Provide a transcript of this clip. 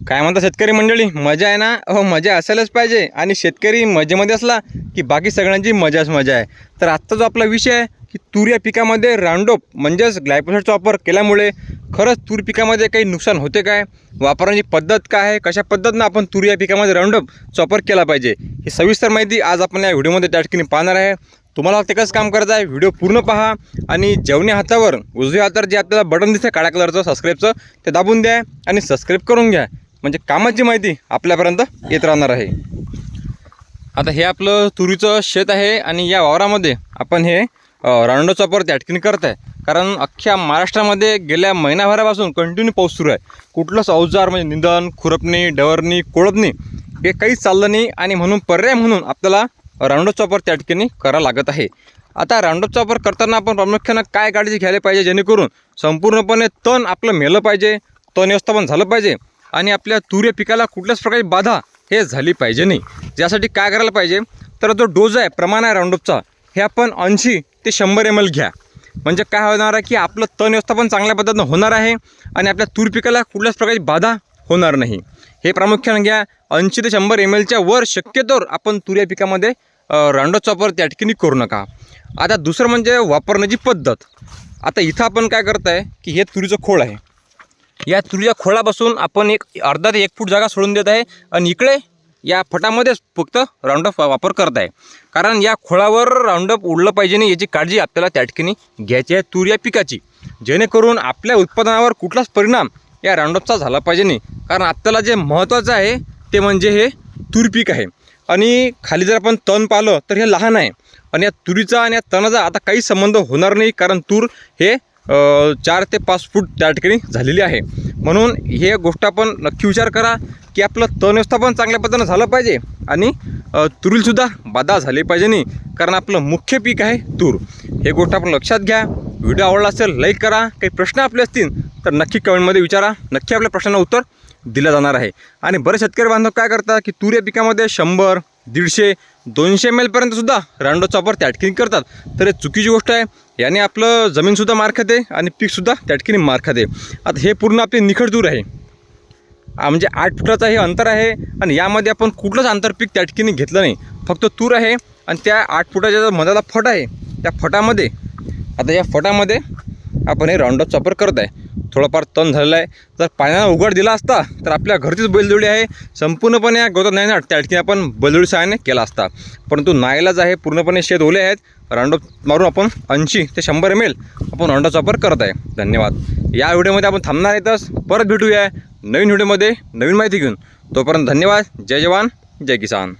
काय म्हणता शेतकरी मंडळी? मजा आहे ना? हो मजा असायलाच पाहिजे. आणि शेतकरी मजेमध्ये असला की बाकी सगळ्यांची मजाच मजा आहे. तर आत्ता जो आपला विषय आहे की तूर या पिकामध्ये राऊंडोप म्हणजेच ग्लायफोसेटचा वापर केल्यामुळे खरंच तूर पिकामध्ये काही नुकसान होते काय? वापरण्याची पद्धत काय आहे? कशा पद्धतीनं आपण तूर या पिकामध्ये राऊंडोपचा वापर केला पाहिजे? ही सविस्तर माहिती आज आपण या व्हिडिओमध्ये त्या ठिकाणी पाहणार आहे. तुम्हाला एकच काम करायचं आहे? व्हिडिओ पूर्ण पहा. आणि जेवण्या हातावर उजव्या हातावर जे आपल्याला बटन दिसतं काळ्या कलरचं सबस्क्राईबचं ते दाबून द्या आणि सबस्क्राईब करून घ्या. म्हणजे कामाची माहिती आपल्यापर्यंत येत राहणार आहे. आता हे आपलं तुरीचं शेत आहे आणि या वावरामध्ये आपण हे रांडो चॉपर त्या करत आहे. कारण अख्ख्या महाराष्ट्रामध्ये गेल्या महिनाभरापासून कंटिन्यू पाऊस सुरू आहे. कुठलंच अवजार म्हणजे निंदन खुरपणी डवरणी कोळपणी हे काहीच चाललं नाही आणि म्हणून पर्याय म्हणून आपल्याला रांडो चॉपर त्या ठिकाणी करावं लागत आहे. आता राऊंडअप चॉपर करताना आपण प्रामुख्यानं काय काळजी घ्यायला पाहिजे जेणेकरून संपूर्णपणे तण आपलं मेलं पाहिजे तण व्यवस्थापन झालं पाहिजे. आणि आपल्या तूर्य पिकाला कुठल्याच प्रकारची बाधा हे झाली पाहिजे नाही. यासाठी काय करायला पाहिजे? तर जो डोज आहे प्रमाण आहे राऊंडअपचा हे आपण ऐंशी ते शंभर एम एल घ्या. म्हणजे काय होणार आहे की आपलं तण व्यवस्थापन चांगल्या पद्धतीनं होणार आहे आणि आपल्या तूर पिकाला कुठल्याच प्रकारची बाधा होणार नाही. हे प्रामुख्यानं घ्या. ऐंशी ते शंभर एम एलच्या वर शक्यतोवर आपण तुऱ्या पिकामध्ये राऊंडअप वापर त्या ठिकाणी करू नका. आता दुसरं म्हणजे वापरण्याची पद्धत. आता इथं आपण काय करत आहे की हे तुरीचं खोळ आहे. या तुरीच्या खोळापासून आपण एक अर्धा ते एक फूट जागा सोडून देत आहे आणि इकडे या फटामध्येच फक्त राऊंडअप वापर करत आहे. कारण या खोळावर राऊंडअप उडलं पाहिजे नाही याची काळजी आपल्याला त्या ठिकाणी घ्यायची आहे तूर या पिकाची. जेणेकरून आपल्या उत्पादनावर कुठलाच परिणाम या राऊंडअपचा झाला पाहिजे नाही. कारण आपल्याला जे महत्त्वाचं आहे ते म्हणजे हे तूर पीक आहे. आणि खाली जर आपण तण पाहिलं तर हे लहान आहे. आणि या तुरीचा आणि या तणाचा आता काही संबंध होणार नाही कारण तूर हे चार ते पाच फूट त्या ठिकाणी झालेली आहे. म्हणून हे गोष्ट आपण नक्की विचार करा की आपलं तण व्यवस्थापन चांगल्या पद्धतीनं झालं पाहिजे आणि तुरीलसुद्धा बाधा झाली पाहिजे नाही कारण आपलं मुख्य पीक आहे तूर. हे गोष्ट आपण लक्षात घ्या. व्हिडिओ आवडला असेल लाईक करा. काही प्रश्न आपले असतील तर नक्की कमेंटमध्ये विचारा. नक्की आपल्या प्रश्नांना उत्तर दिलं जाणार आहे. आणि बरेच शेतकरी बांधव काय करतात की तूर या पिकामध्ये शंभर दीडशे दोनशे एम एलपर्यंतसुद्धा सुद्धा चॉपर त्या ठिकाणी करतात. तर हे चुकीची गोष्ट आहे. याने आपलं जमीनसुद्धा मार खाते आणि पीकसुद्धा त्या ठिकाणी मार खाते. आता हे पूर्ण आपली निखड दूर आहे. म्हणजे आठ फुटाचं हे अंतर आहे आणि यामध्ये आपण कुठलंच आंतरपीक त्या ठिकाणी घेतलं नाही. फक्त तूर आहे आणि त्या आठ फुटाच्या जो मधाला फट आहे त्या फटामध्ये आता या फटामध्ये आपण हे राऊंडअप चॉपर करत आहे. थोडंफार तण झालेलं आहे. जर पाण्यानं उघड दिला असता तर आपल्या घरचीच बैलजोडी आहे. संपूर्णपणे या गवतात नाही ना त्या ठिकाणी आपण बैलजोडी सहाय्याने केला असता. परंतु नाईलाज आहे पूर्णपणे शेत ओले आहेत. रांडो मारून आपण ऐंशी ते शंभर एम एल आपण रांडोचा वापर करत आहे. धन्यवाद. या व्हिडिओमध्ये आपण थांबणार आहेतच. परत भेटूया नवीन व्हिडिओमध्ये. नवीन माहिती घेऊन. तोपर्यंत धन्यवाद. जय जवान. जय किसान.